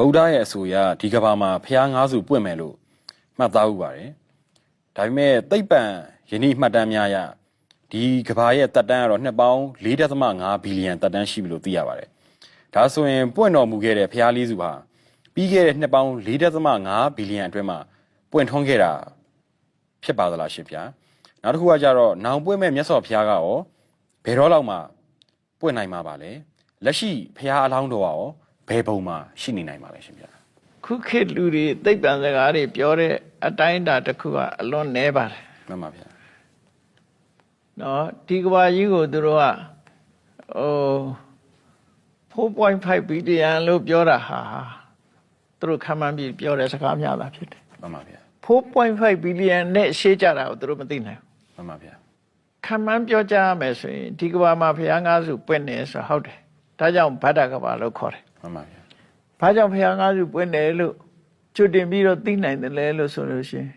ဗုဒ္ဓရဲ့အဆိုအရဒီကဘာမှာဖျားငါးစုပွင့်မယ်လို့မှတ်သားဥပါတယ်ဒါပေမဲ့သိပ္ပံယနေ့မှတ်တမ်းများအရဒီကဘာရဲ့တက်တန်းကတော့နှစ်ပေါင်း4.5ဘီလီယံတက်တန်းရှိပြီလို့သိရပါတယ်ဒါဆိုရင်ပွင့်တော်မူခဲ့တဲ့ဖျားလေးစုဟာပြီးခဲ့တဲ့နှစ်ပေါင်း4.5ဘီလီယံအတွင်းမှာပွင့်ထွန်းခဲ့တာဖြစ်ပါသလားရှင်ဗျာနောက်တစ်ခုကကြတော့နောင်ပွင့်မဲ့မြတ်စွာဘုရားကရောဘယ်တော့လောက်မှပွင့်နိုင်မှာပါလဲလက်ရှိဖျားအလောင်းတော်ကရော ဘယ်ပုံမှာရှိနေနိုင်ပါလဲရှင်ဗျာခုခေတ်လူတွေသိပ္ပံစကားတွေပြောတဲ့အတိုင်းအတာတစ်ခုကအလွန်နည်းပါတယ်မှန်ပါဗျာနော်ဒီကဘာကြီးကိုသူတို့ကဟို4.5ဘီလီယံလို့ပြောတာဟာသူတို့ခံမှန်းပြီးပြောတဲ့စကားများတာဖြစ်တယ်မှန်ပါဗျာ4.5ဘီလီယံနဲ့ရှေ့ကြတာကိုသူတို့မသိနိုင်ဘူးမှန်ပါဗျာခံမှန်းပြောကြရမယ်ဆိုရင်ဒီကဘာမှာဘုရားငါးစုပွင့်နေဆိုဟုတ်တယ် ဒါကြောင့်ဗဒ္ဒကဘာလို့ခေါ်တယ်မှန်ပါဗျာဘာကြောင့်ဘုရားငါးစုပွင့်တယ်လို့ကျွတ်တင်ပြီးတော့သိနိုင်တယ်လဲလို့ဆိုလို့ရှိရင်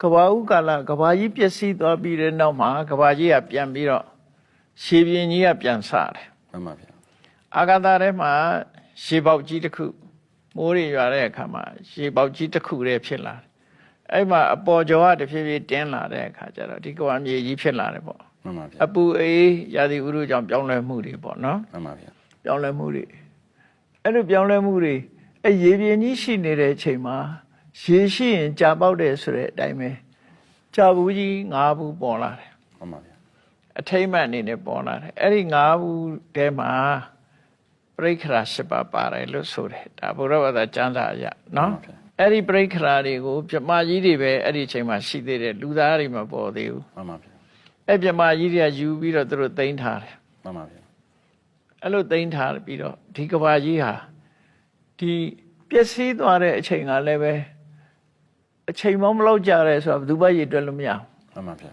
ကဘာဥကာလကဘာကြီးပျက်စီးသွားပြီးတဲ့နောက်မှာကဘာကြီးကပြန်ပြီးတော့ရှေးပြင်းကြီးကပြန်ဆတယ်မှန်ပါဗျာအာဂါသထဲမှာရှေးပေါက်ကြီးတစ်ခုမိုးတွေရွာတဲ့အခါမှာရှေးပေါက်ကြီးတစ်ခုတည်းဖြစ်လာတယ်အဲ့မှာအပေါ်ကျော်ကတဖြည်းဖြည်းတင်းလာတဲ့အခါကျတော့ဒီကဘာမြေကြီးဖြစ်လာတယ်ပေါ့မှန်ပါဗျာအပူအေးရာသီဥတုကြောင့်ပြောင်းလဲမှုတွေပေါ့နော်မှန်ပါဗျာ ပြောင်းလဲမှုတွေအဲ့လိုပြောင်းလဲမှုတွေအဲ့ရေပြင်ကြီးရှိနေတဲ့အချိန်မှာရေရှိရင်ကြာပေါက်တယ်ဆိုတဲ့အတိုင်းပဲကြာဘူးကြီး၅ဘူးပေါ်လာတယ်မှန်ပါဗျာအထိမ့်မှတ်အနေနဲ့ပေါ်လာတယ်အဲ့ဒီ၅ဘူးထဲမှာပြိခရာ၈ပါးပါတယ်လို့ဆိုတယ်ဒါဘုရားဘာသာကျမ်းစာအရနော်အဲ့ဒီပြိခရာတွေကိုပြမကြီးတွေပဲအဲ့ဒီအချိန်မှာရှိသေးတယ်လူသားတွေမပေါ်သေးဘူးမှန်ပါဗျာအဲ့ပြမကြီးတွေကယူပြီးတော့သူတို့သိမ်းထားတယ်မှန်ပါဗျာ အဲ့လိုသိမ်းထားပြီးတော့ဒီကဘာကြီးဟာဒီပျက်စီးသွားတဲ့အချိန်ကလည်းပဲအချိန်မမလောက်ကြရဲဆိုတော့ဘယ်သူမှရည်တွက်လို့မရဘူးမှန်ပါဗျာ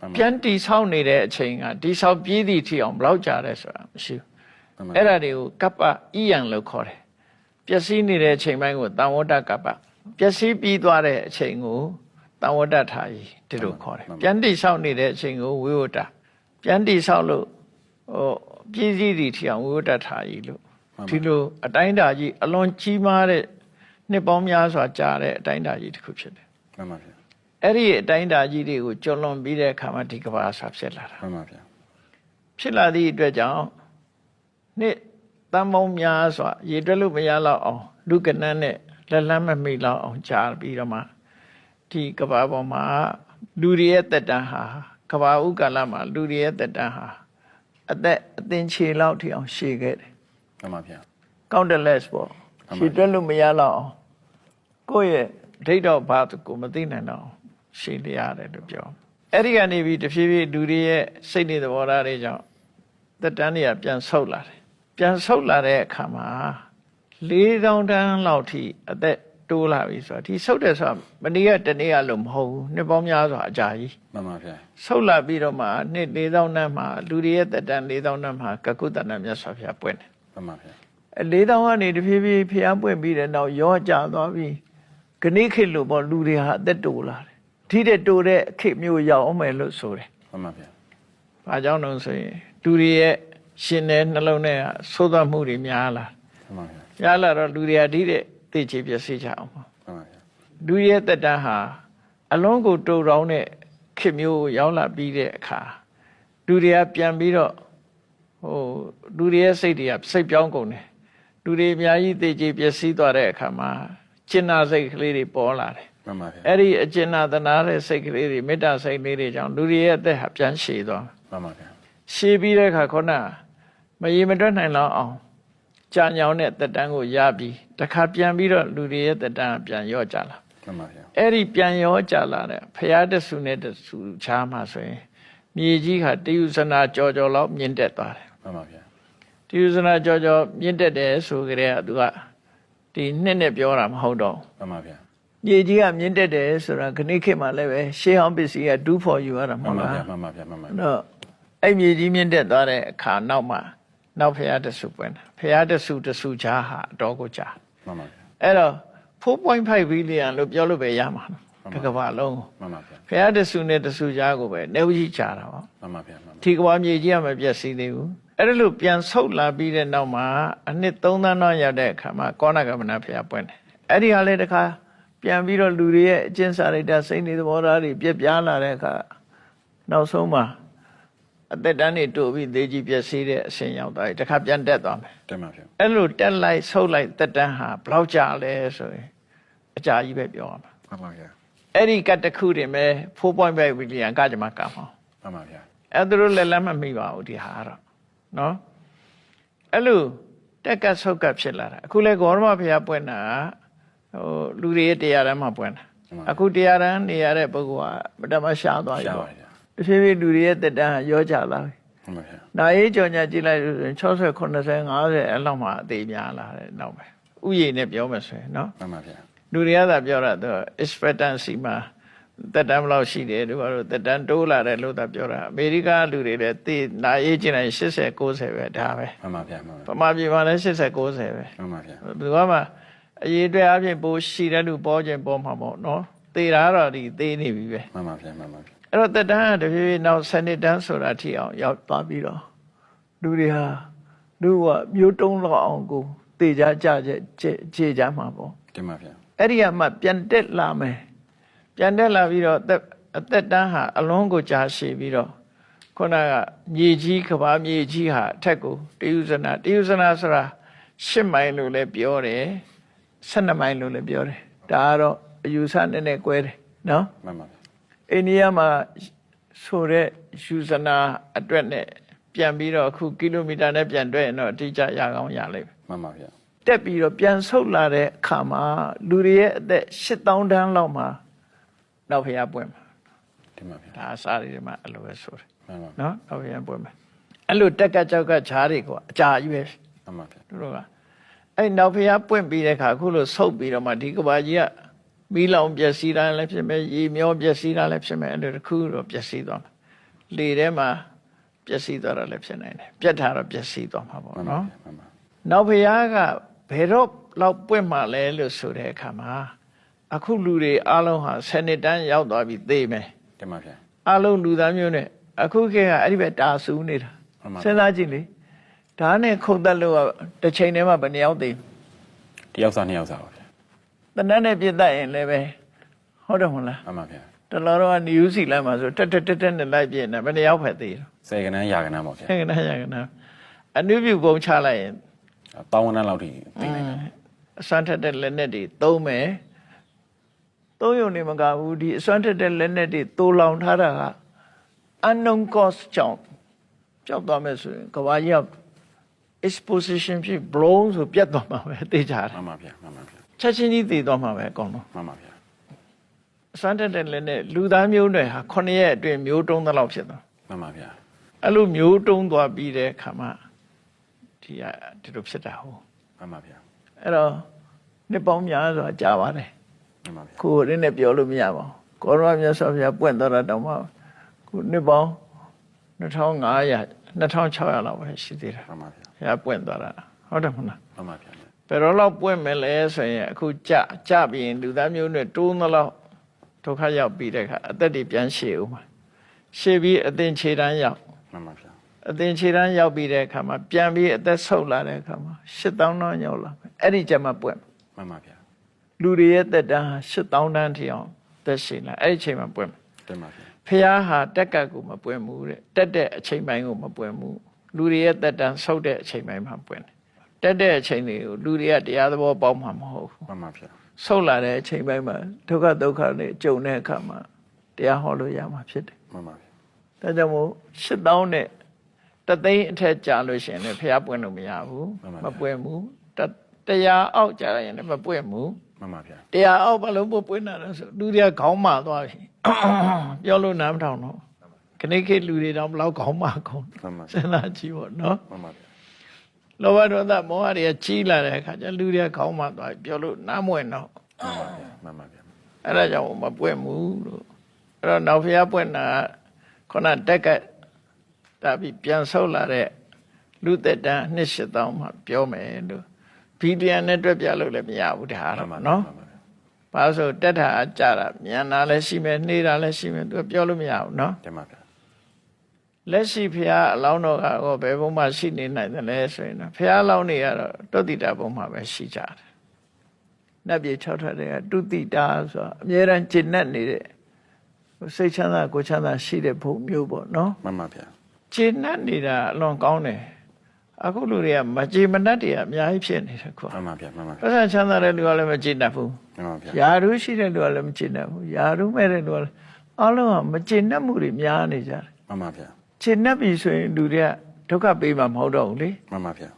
မှန်ပါပြန်တီဆောက်နေတဲ့အချိန်ကတီဆောက်ပြီးသည့်ထိအောင်ဘယ်လောက်ကြရဲဆိုတာမရှိဘူးမှန်ပါအဲ့ဒါတွေကိုကပ္ပဣယံလို့ခေါ်တယ်ပျက်စီးနေတဲ့အချိန်ပိုင်းကိုတန်ဝတ္တကပ္ပပျက်စီးပြီးသွားတဲ့အချိန်ကိုတန်ဝတ္တထာယီဒီလိုခေါ်တယ်ပြန်တီဆောက်နေတဲ့အချိန်ကိုဝိဝတ္တပြန်တီဆောက်လို့ဟို ပြည့်စည်သည့်ထိအောင်ဝိဝတ္တထာယီလို့ဒီလိုအတိုင်းအတာကြီးအလွန်ကြီးမားတဲ့နှစ်ပေါင်းများစွာကြာတဲ့အတိုင်းအတာကြီးတစ်ခုဖြစ်တယ်မှန်ပါဗျာ။အဲ့ဒီအတိုင်းအတာကြီးတွေကိုကျော်လွန်ပြီးတဲ့အခါမှာဒီကဘာဆာဖြစ်လာတာမှန်ပါဗျာ။ဖြစ်လာသည့်အတွက်ကြောင့်နှစ်တန်ပေါင်းများစွာရေတွက်လို့မရတော့အောင်လူကနန်းနဲ့လက်လန်းမမိတော့အောင်ကြာပြီးတော့မှဒီကဘာပေါ်မှာလူတွေရဲ့တက်တန်းဟာကဘာဥကာလမှာလူတွေရဲ့တက်တန်းဟာ အသက်အသင်ခြေလောက်ထိအောင်ရှည်ခဲ့တယ်မှန်ပါဗျာ counterless ပေါ့မှန်ပါရှည်တွက်လို့မရတော့အောင်ကိုယ့်ရဲ့ဒိတ်တော့ဘာကိုမသိနိုင်တော့အောင်ရှည်လျရတယ်လို့ပြောအဲ့ဒီကနေပြီးတဖြည်းဖြည်းလူတွေရဲ့စိတ်နေသဘောထားတွေကြောင့်သက်တမ်းတွေကပြန်ဆုတ်လာတယ်ပြန်ဆုတ်လာတဲ့အခါမှာ4000တန်းလောက်ထိအသက် တိုးလာပြီဆိုတော့ဒီဆုတ်တယ်ဆိုတာမနေ့ကတနေ့ကလို့မဟုတ်ဘူးနှစ်ပေါင်းများစွာအကြာကြီးမှန်ပါဗျာဆုတ်လာပြီးတော့မှနှစ်4000တန်းမှာလူတွေရဲ့သက်တမ်း4000တန်းမှာကကုတ္တနာမြတ်စွာဘုရားပွင့်တယ်မှန်ပါဗျာအလေးတောင်ကနေတဖြည်းဖြည်းဖျားပွင့်ပြီးတဲ့နောက်ရောကြသွားပြီးခဏိခေတ်လို့ပေါ့လူတွေဟာအသက်တိုလာတယ်ထိတဲ့တိုတဲ့ခေတ်မျိုးရောက်အောင်မယ်လို့ဆိုတယ်မှန်ပါဗျာ။ဘာကြောင့်လို့ဆိုရင်လူတွေရဲ့ရှင်တဲ့နှလုံးထဲကသိုးသွားမှုတွေများလာမှန်ပါဗျာများလာတော့လူတွေဟာထိတဲ့ သိချေပျက်စီးကြအောင်ပေါ့မှန်ပါဗျာလူရဲ့တက်တန်းဟာအလုံးကိုတူတောင်းတဲ့ခေတ်မျိုးကိုရောက်လာပြီးတဲ့အခါလူတွေကပြန်ပြီးတော့ဟိုလူတွေရဲ့စိတ်တွေကစိတ်ပြောင်းကုန်တယ်လူတွေအများကြီးသိချေပျက်စီးသွားတဲ့အခါမှာကျင်နာစိတ်ကလေးတွေပေါ်လာတယ်မှန်ပါဗျာအဲ့ဒီအကျင်နာသနာတဲ့စိတ်ကလေးတွေမေတ္တာစိတ်လေးတွေကြောင့်လူတွေရဲ့အသက်ဟာပြန်ရှည်သွားတယ်မှန်ပါဗျာရှည်ပြီးတဲ့အခါခုနမရေမတွက်နိုင်လောက်အောင် ကြာညောင်းတဲ့တက်တန်းကိုရပြီးတခါပြန်ပြီးတော့လူတွေရဲ့တက်တန်းကပြန်ရော့ကြလာမှန်ပါဗျာအဲ့ဒီပြန်ရောကြလာတဲ့ဖရာတဆူနဲ့တဆူချားမှာဆိုရင်မြေကြီးဟာတယုဇနာကြော်ကြော်လောက်မြင့်တက်သွားတယ်မှန်ပါဗျာတယုဇနာကြော်ကြော်မြင့်တက်တယ်ဆိုကြတဲ့ကသူကဒီနှစ်နဲ့ပြောတာမဟုတ်တော့မှန်ပါဗျာမြေကြီးကမြင့်တက်တယ်ဆိုတာခဏိခေတ်မှာလည်းပဲရှေးဟောင်းပစ္စည်းကဒူးဖို့ယူရတာမမှန်ဟုတ်ပါလားဗျာမှန်ပါဗျာမှန်ပါဗျာတော့အဲ့မြေကြီးမြင့်တက်သွားတဲ့အခါနောက်မှာ နောက်ဖရာတဆူပွင့်တာဖရာတဆူတဆူချားဟာအတော်ကိုကြာမှန်ပါဗျာအဲ့တော့4.5ဘီလီယံလို့ပြောလို့ပဲရမှာနော်တစ်ကမ္ဘာလုံးကိုမှန်ပါဗျာဖះတဆူနဲ့တဆူကြားကိုပဲနေဝကြီးချတာပေါ့မှန်ပါဗျာမှန်ပါဒီကဘာမြေကြီးကမပြတ်စည်းသေးဘူးအဲ့ဒါလို့ပြန်ဆုတ်လာပြီးတဲ့နောက်မှာအနှစ်3သန်းတော့ရောက်တဲ့အခါမှာကောဏကမဏဖျားပွင့်တယ်အဲ့ဒီဟာလေးတခါပြန်ပြီးတော့လူတွေရဲ့အကျင့်စာရိတ္တစိတ်နေသဘောထားတွေပြက်ပြားလာတဲ့အခါနောက်ဆုံးမှာ အသက်တန်းတွေတိုးပြီးသေကြီးပြက်စီးတဲ့အဆင့်ရောက်သွားပြီတခါပြန်တက်သွားမယ်တင်ပါဗျာအဲ့လိုတက်လိုက်ဆုတ်လိုက်တက်တန်းဟာဘယ်လောက်ကြာလဲဆိုရင်အကြာကြီးပဲပြောရမှာမှန်ပါဗျာအဲ့ဒီကတ်တစ်ခုတင်မဲ့4.5ဘီလီယံကကြမှာကမှာမှန်ပါဗျာအဲ့ဒါတို့လည်းလက်မမိပါဘူးဒီဟာကတော့နော်အဲ့လိုတက်ကတ်ဆုတ်ကတ်ဖြစ်လာတာအခုလဲဂေါရမဘုရားပွင့်တာဟိုလူတွေရဲ့တရားတမ်းမှာပွင့်တာအခုတရားတမ်းနေရတဲ့ပုဂ္ဂိုလ်ကမတမရှားသွားပြီရှားပါပေါ့ဗျာ တဖြည်းဖြည်းလူတွေရဲ့တက်တန်းဟာရောကြလာပြီမှန်ပါဗျာနာရေးကြော်ညာကြည့်လိုက်လို့ဆိုရင်60 80 50အဲ့လောက်မှအသေးများလာတယ်နောက်ပဲဥယျာဉ်နဲ့ပြောမယ်ဆိုရင်နော်မှန်ပါဗျာလူတွေကသာပြောတာသူ expectancy မှာတက်တန်းဘယ်လောက်ရှိတယ်သူကတော့တက်တန်းတိုးလာတယ်လို့သာပြောတာအမေရိကလူတွေလည်းသိနာရေးကျင်တိုင်း80 90ပဲဒါပဲမှန်ပါဗျာမှန်ပပါမာပြည်မှာလည်း80 90ပဲမှန်ပါဗျာဘယ်သူမှအရေးအတွက်အပြင်ပိုးရှိတဲ့လူပေါ်ခြင်းပေါ်မှာပေါ့နော်သေတာတော့ဒီသေနေပြီပဲမှန်ပါဗျာမှန်ပါဗျာ အဲ့တော့တက်တန်းကတဖြည်းဖြည်းနောက်စနစ်တန်းဆိုတာထိအောင်ရောက်သွားပြီးတော့လူတွေဟာလူကမျိုးတုံးလောက်အောင်ကိုသေကြကြကြခြေကြမှာပေါ့တင်ပါဗျာအဲ့ဒီကမှပြန်တက်လာမယ်ပြန်တက်လာပြီးတော့အသက်အသက်တန်းဟာအလုံးကိုကြာရှည်ပြီးတော့ခုနကမြေကြီးကဘာမြေကြီးဟာအထက်ကိုတယုဇနာတယုဇနာဆိုတာ10မိုင်လို့လည်းပြောတယ်12မိုင်လို့လည်းပြောတယ်ဒါကတော့အယူဆနဲ့နဲ့꿰တယ်နော်မှန်ပါဗျာ အိန္ဒိယမှာဆိုတဲ့ယူဇနာအတွက်နဲ့ပြန်ပြီးတော့အခုကီလိုမီတာနဲ့ပြန်တွဲရင်တော့အတိအကျရကောင်းရလိမ့်မယ်မှန်ပါဗျာတက်ပြီးတော့ပြန်ဆုတ်လာတဲ့အခါမှာလူတွေရဲ့အသက်8000တန်းလောက်မှာနောက်ဖျားပွင့်မှာတင်ပါဗျာဒါအစားတွေမှာအဲ့လိုပဲဆိုတယ်မှန်ပါနော်နောက်ဖျားပွင့်မှာအဲ့လိုတက်ကကြောက်ကဈားတွေကအကြာကြီးပဲမှန်ပါဗျာသူတို့ကအဲ့နောက်ဖျားပွင့်ပြီးတဲ့အခါအခုလိုဆုတ်ပြီးတော့မှဒီကဘာကြီးက မီးလောင်ပျက်စီးတာလည်းဖြစ်မယ်ရေမျောပျက်စီးတာလည်းဖြစ်မယ်အဲ့လိုတစ်ခုတော့ပျက်စီးသွားမှာလေထဲမှာပျက်စီးသွားတာလည်းဖြစ်နိုင်တယ်ပြက်တာတော့ပျက်စီးသွားမှာပေါ့မှန်ပါနော်ဗျာမှန်ပါနောက်ဖျားကဘယ်တော့လောက်ပွင့်မှလဲလို့ဆိုတဲ့အခါမှာအခုလူတွေအားလုံးဟာဆယ်နှစ်တန်းရောက်သွားပြီသိမယ်တင်ပါဗျာအားလုံးလူသားမျိုးနဲ့အခုခေတ်ကအဲ့ဒီပဲတာဆူနေတာမှန်ပါစဉ်းစားကြည့်လေဒါနဲ့ခုန်တက်လို့ကတစ်ချိန်တည်းမှာဘယ်နှယောက်သိတယောက်စားနှစ်ယောက်စားပါဗျာ တနတ်နဲ့ပြစ်တတ်ရင်လည်းပဲဟုတ်တယ်မဟုတ်လားမှန်ပါဗျာတလောတော့နယူးစီလန်မှာဆိုတက်တက်တက်တက်နဲ့လိုက်ပြင်းနေဘယ်နှယောက်ဖက်သေးတော့စေကနန်းရာကနန်းပါဗျာဟဲ့ကနရကနအနုပြုပုံချလိုက်ရင်တောင်းဝန်းတန်းလောက်ထိသိနေတယ်အစွမ်းထက်တဲ့လက်နဲ့တွေသုံးမယ်သုံးရုံနေမကဘူးဒီအစွမ်းထက်တဲ့လက်နဲ့တွေတိုးလောင်ထားတာက unknown cost ကြောင့်ကြောက်သွားမယ်ဆိုရင်ကဘာကြီးက exposition ဖြစ် blown ဆိုပြတ်သွားမှာပဲသိကြတယ်မှန်ပါဗျာမှန်ပါဗျာ ချက်ချင်းကြီးသိသွားမှာပဲအကုန်လုံးမှန်ပါဗျာအစွမ်းထက်တဲ့လက်နဲ့လူသားမျိုးတွေဟာ9ရက်အတွင်းမျိုးတုံးသလောက်ဖြစ်သွားမှန်ပါဗျာအဲ့လိုမျိုးတုံးသွားပြီးတဲ့အခါမှာဒီကဒီလိုဖြစ်တာဟုတ်မှန်ပါဗျာအဲ့တော့နှစ်ပေါင်းများစွာကြာပါတယ်မှန်ပါဗျာကိုယ်ရင်းနဲ့ပြောလို့မရပါဘူးကောရမမြတ်စွာဘုရားပွင့်တော်တာတောင်မှခုနှစ်ပေါင်း2500 2600လောက်ပဲရှိသေးတယ်မှန်ပါဗျာဘုရားပွင့်တော်တာဟုတ်တယ်မဟုတ်လားမှန်ပါဗျာ ဘယ်တော့လောက်ပွင့်မယ်လဲဆိုရင်အခုကြကြပြီးရင်လူသားမျိုးနဲ့တိုးသလောက်ဒုက္ခရောက်ပြီးတဲ့အခါအသက်တွေပြန်ရှည်ဦးမှာရှည်ပြီးအသင်ခြေတန်းရောက်မှန်ပါဗျာအသင်ခြေတန်းရောက်ပြီးတဲ့အခါမှာပြန်ပြီးအသက်ဆုတ်လာတဲ့အခါမှာ8000တောင်းရောက်လာမယ်အဲ့ဒီကျမှပွင့်မယ်မှန်ပါဗျာလူတွေရဲ့တက်တန်းဟာ8000တန်းထိအောင်သက်ရှင်လာအဲ့ဒီအချိန်မှာပွင့်မယ်တင်ပါဗျာဖះဟာတက်ကတ်ကိုမပွင့်ဘူးတဲ့တက်တဲ့အချိန်ပိုင်းကိုမပွင့်ဘူးလူတွေရဲ့တက်တန်းဆုတ်တဲ့အချိန်ပိုင်းမှာပွင့်တယ် တက်တဲ့အချိန်တွေကိုလူတွေကတရားသဘောပေါက်မှာမဟုတ်ဘူးမှန်ပါဗျာဆုတ်လာတဲ့အချိန်ပိုင်းမှာဒုက္ခဒုက္ခနဲ့ကြုံတဲ့အခါမှာတရားဟောလို့ရမှာဖြစ်တယ်မှန်ပါဗျာဒါကြောင့်မို့8000နဲ့တသိန်းအထက်ကြာလို့ရှိရင်လည်းဖះပွင့်လို့မရဘူးမပွင့်ဘူးတတရားအောက်ကြာရင်လည်းမပွင့်ဘူးမှန်ပါဗျာတရားအောက်ဘလုံးပွပွင့်တာလဲဆိုလူတွေကခေါင်းမာသွားပြီပြောလို့နားမထောင်တော့ခဏခေတ်လူတွေတော့ဘလောက်ခေါင်းမာကုန်မှန်ပါစဉ်းစားကြည့်ပေါ့နော်မှန်ပါဗျာ လောဘဒေါသမောဟတွေကကြီးလာတဲ့အခါကျလူတွေခေါင်းမှသွားပြောလို့နားမဝင်တော့မှန်ပါဗျာအဲ့ဒါကြောင့်မပွင့်ဘူးလို့အဲ့တော့နောက်ဖျားပွင့်တာခုနတက်ကတာပြီးပြန်ဆုတ်လာတဲ့လူသက်တမ်းနှစ်ရှစ်တောင်းမှပြောမယ်လို့ဘီလီယံနဲ့တွက်ပြလို့လည်းမရဘူးဒါကတော့နော်ဘာလို့ဆိုတက်တာအကြတာမြန်တာလည်းရှိမယ်နှေးတာလည်းရှိမယ်သူပြောလို့မရဘူးနော်တင်ပါဗျာ လက်ရှိဖရာအလောင်းတော်ကတော့ဘယ်ဘုံမှာရှိနေနိုင်တယ်လဲဆိုရင်တော့ဖရာအလောင်းတွေကတော့တုတ်တိတာဘုံမှာပဲရှိကြတယ်။နတ်ပြည်၆ထွက်တဲ့ကတုတိတာဆိုတာအမြဲတမ်းကျင့်တတ်နေတဲ့စိတ်ချမ်းသာကိုယ်ချမ်းသာရှိတဲ့ဘုံမျိုးပေါ့နော်မှန်ပါဗျာ။ကျင့်တတ်နေတာအလွန်ကောင်းတယ်။အခုလူတွေကမကြည်မတတ်တွေကအများကြီးဖြစ်နေတယ်ကွာမှန်ပါဗျာမှန်ပါ။ပတ်စံချမ်းသာတဲ့လူကလည်းမကျင့်တတ်ဘူးမှန်ပါဗျာ။ယာရုရှိတဲ့လူကလည်းမကျင့်တတ်ဘူး။ယာရုမဲ့တဲ့လူကလည်းအလုံးကမကျင့်တတ်မှုတွေများနေကြတယ်မှန်ပါဗျာ။ ကျင့်တတ်ပြီဆိုရင်လူတွေကဒုက္ခပေးမှာမဟုတ်တော့ဘူးလေ။မှန်ပါဗျာ